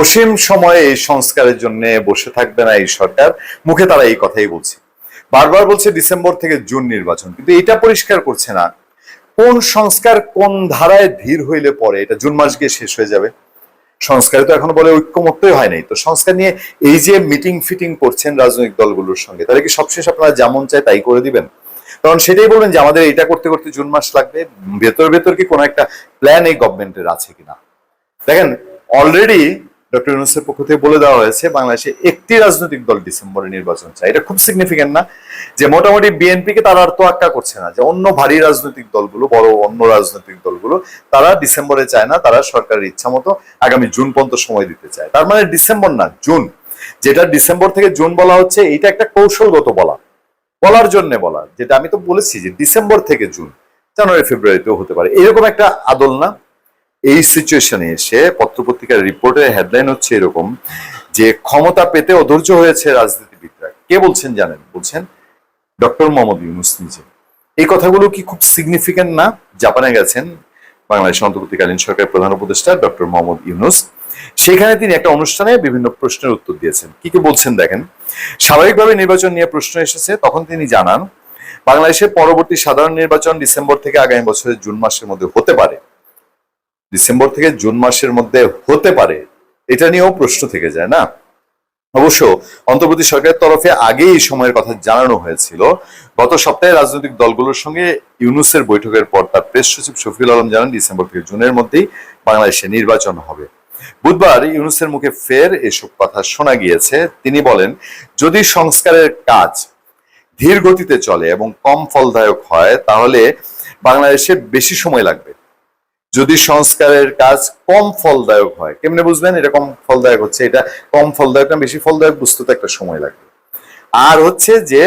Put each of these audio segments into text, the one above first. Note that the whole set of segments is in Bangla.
অসীম সময়ে এই সংস্কারের জন্য বসে থাকবে না এই সরকার। মুখে তারা এই কথাই বলছে। বারবার বলছে ডিসেম্বর থেকে জুন নির্বাচন, কিন্তু এটা পরিষ্কার করছে না। কোন সংস্কার কোন ধারায় ধীর হইলে পরে? এটা জুন মাস গিয়ে শেষ হয়ে যাবে। সংস্কারে তো এখনও বলে ঐক্যমত্যই হয় নাই। তো সংস্কার নিয়ে এই যে মিটিং ফিটিং করছেন রাজনৈতিক দলগুলোর সঙ্গে, তাহলে কি সবশেষ আপনারা যেমন চায় তাই করে দিবেন? কারণ সেটাই বলবেন যে আমাদের এটা করতে করতে জুন মাস লাগবে। ভেতর ভেতর কি কোনো একটা প্ল্যান এই গভর্নমেন্টের আছে কিনা? দেখেন অলরেডি ডক্টর ইউনুসের পক্ষ থেকে বলে দেওয়া হয়েছে, বাংলাদেশে একটি রাজনৈতিক দল ডিসেম্বরে নির্বাচন চায়। এটা খুব সিগনিফিকেন্ট না যে মোটামুটি বিএনপি কে তারা আর তো তোয়াক্কা করছে না, যে অন্য ভারী রাজনৈতিক দলগুলো, বড় অন্য রাজনৈতিক দলগুলো, তারা ডিসেম্বরে চায় না, তারা সরকারের ইচ্ছা মতো আগামী জুন পর্যন্ত সময় দিতে চায়। তার মানে ডিসেম্বর না, জুন। যেটা ডিসেম্বর থেকে জুন বলা হচ্ছে, এটা একটা কৌশলগত বলা। বলার জন্য বলা, যেটা আমি তো বলেছি যে ডিসেম্বর থেকে জুন, জানুয়ারি, ফেব্রুয়ারিতেও হতে পারে। এরকম একটা আদল না এই সিচুয়েশনে এসে পত্রপত্রিকার রিপোর্টের হেডলাইন হচ্ছে এরকম যে, ক্ষমতা পেতে অধৈর্য হয়েছে রাজনীতিবিদরা। কে বলছেন জানেন? বলছেন ডক্টর মোহাম্মদ ইউনুস নিজে। এই কথাগুলো কি খুব সিগনিফিকেন্ট না? জাপানে গেছেন বাংলাদেশ অন্তর্বর্তীকালীন সরকারের প্রধান উপদেষ্টা ডক্টর মোহাম্মদ ইউনুস। সেখানে তিনি একটা অনুষ্ঠানে বিভিন্ন প্রশ্নের উত্তর দিয়েছেন। কি কি বলছেন দেখেন? স্বাভাবিকভাবে নির্বাচন নিয়ে প্রশ্ন এসেছে। তখন তিনি জানান, বাংলাদেশের পরবর্তী সাধারণ নির্বাচন ডিসেম্বর থেকে আগামী বছরের জুন মাসের মধ্যে হতে পারে। ডিসেম্বর থেকে জুন মাসের মধ্যে হতে পারে। এটা নিয়েও প্রশ্ন থেকে যায়, না? অবশ্য অন্তর্বর্তী সরকারের তরফে আগেই এই সময়ের কথা জানানো হয়েছিল। গত সপ্তাহে রাজনৈতিক দলগুলোর সঙ্গে ইউনুসের বৈঠকের পর তার প্রেস সচিব শফিউল আলম জানান, ডিসেম্বর থেকে জুনের মধ্যেই বাংলাদেশে নির্বাচন হবে। বুধবার ইউনুসের মুখে ফের এসব কথা শোনা গিয়েছে। তিনি বলেন, যদি সংস্কারের কাজ ধীর গতিতে চলে এবং কম ফলদায়ক হয়, তাহলে বাংলাদেশে বেশি সময় লাগবে। যদি সংস্কারের কাজ কম ফলদায়ক হয়, কেমনে বুঝবেন? এটা কম ফলদায়ক হচ্ছে, এটা কম ফলদায়ক না, বেশি ফলদায়ক বুঝতে তো একটা সময় লাগবে। আর হচ্ছে যে,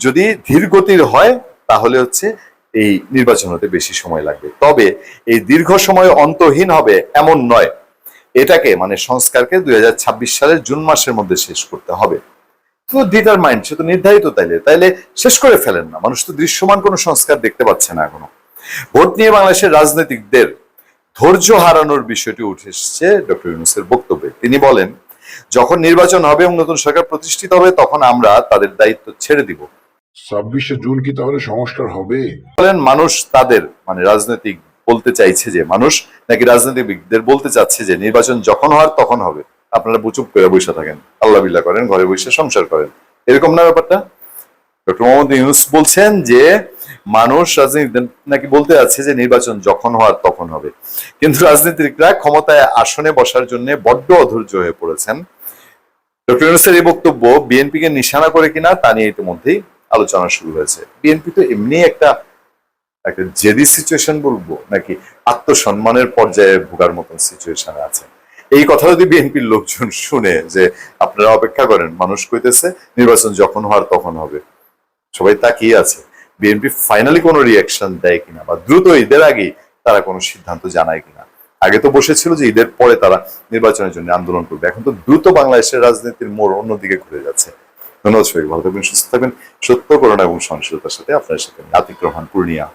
যদি ধীর গতির হয়, তাহলে হচ্ছে এই নির্বাচন হতে বেশি সময় লাগবে। তবে এই দীর্ঘ সময় অন্তহীন হবে এমন নয়। এটাকে মানে সংস্কারকে দুই হাজার ছাব্বিশ সালের জুন মাসের মধ্যে শেষ করতে হবে। তো সে তো নির্ধারিত তাইলে। তাইলে শেষ করে ফেলেন না। মানুষ তো দৃশ্যমান কোনো সংস্কার দেখতে পাচ্ছে না এখনও। ভোট নিয়ে বাংলাদেশের রাজনীতিকদের ধৈর্য হারানোর বিষয়টি উঠে এসেছে ডক্টর ইউনুসের বক্তব্যে। তিনি বলেন যখন নির্বাচন হবে এবং নতুন সরকার প্রতিষ্ঠিত হবে তখন আমরা তাদের দায়িত্ব ছেড়ে দিব। ছাব্বিশে জুন কি তাহলে সংস্কার হবে? বলেন মানুষ তাদের মানে রাজনৈতিক বলতে চাইছে যে মানুষ নাকি রাজনীতিবিদদের বলতে চাচ্ছে যে নির্বাচন যখন হওয়ার তখন হবে। আপনারা বুচুপ করে বসে থাকেন। আল্লাহ বিল্লাহ করেন ঘরে বসে সংসার করেন। এরকম না ব্যাপারটা? ডক্টর মোহাম্মদ ইউনুস বলছেন যে, মানুষ রাজনীতি নাকি বলতে আছে যে, নির্বাচন যখন হওয়ার তখন হবে। কিন্তু রাজনীতিকরা ক্ষমতায় আসনে বসার জন্য বড্ড অধৈর্য হয়ে পড়েছেন। ডক্টর ইউনুসের এই বক্তব্য বিএনপিকে নিশানা করে কিনা তা নিয়ে ইতিমধ্যেই আলোচনা শুরু হয়েছে। বিএনপি তো এমনি একটা একটা জেদি সিচুয়েশন বলব, নাকি আত্মসম্মানের পর্যায়ে ভোগার মতন সিচুয়েশনে আছে। এই কথা যদি বিএনপির লোকজন শুনে যে, আপনারা অপেক্ষা করেন, মানুষ কইতেছে, নির্বাচন যখন হওয়ার তখন হবে। সবাই তাকিয়ে আছে। বিএনপি ফাইনালি কোনো রিয়াকশন দেয় কিনা বা দ্রুত ঈদের আগে তারা কোনো সিদ্ধান্ত জানায় কিনা? আগে তো বসেছিল যে ঈদের পরে তারা নির্বাচনের জন্য আন্দোলন করবে। এখন তো দ্রুত বাংলাদেশের রাজনীতির মোড় অন্যদিকে ঘুরে যাচ্ছে। ধন্যবাদ সবাই ভালো থাকবেন, সুস্থ থাকবেন। সত্য করোনা এবং সহনশীলতার সাথে আপনার সাথে আতিক রহমান, পূর্ণিয়া।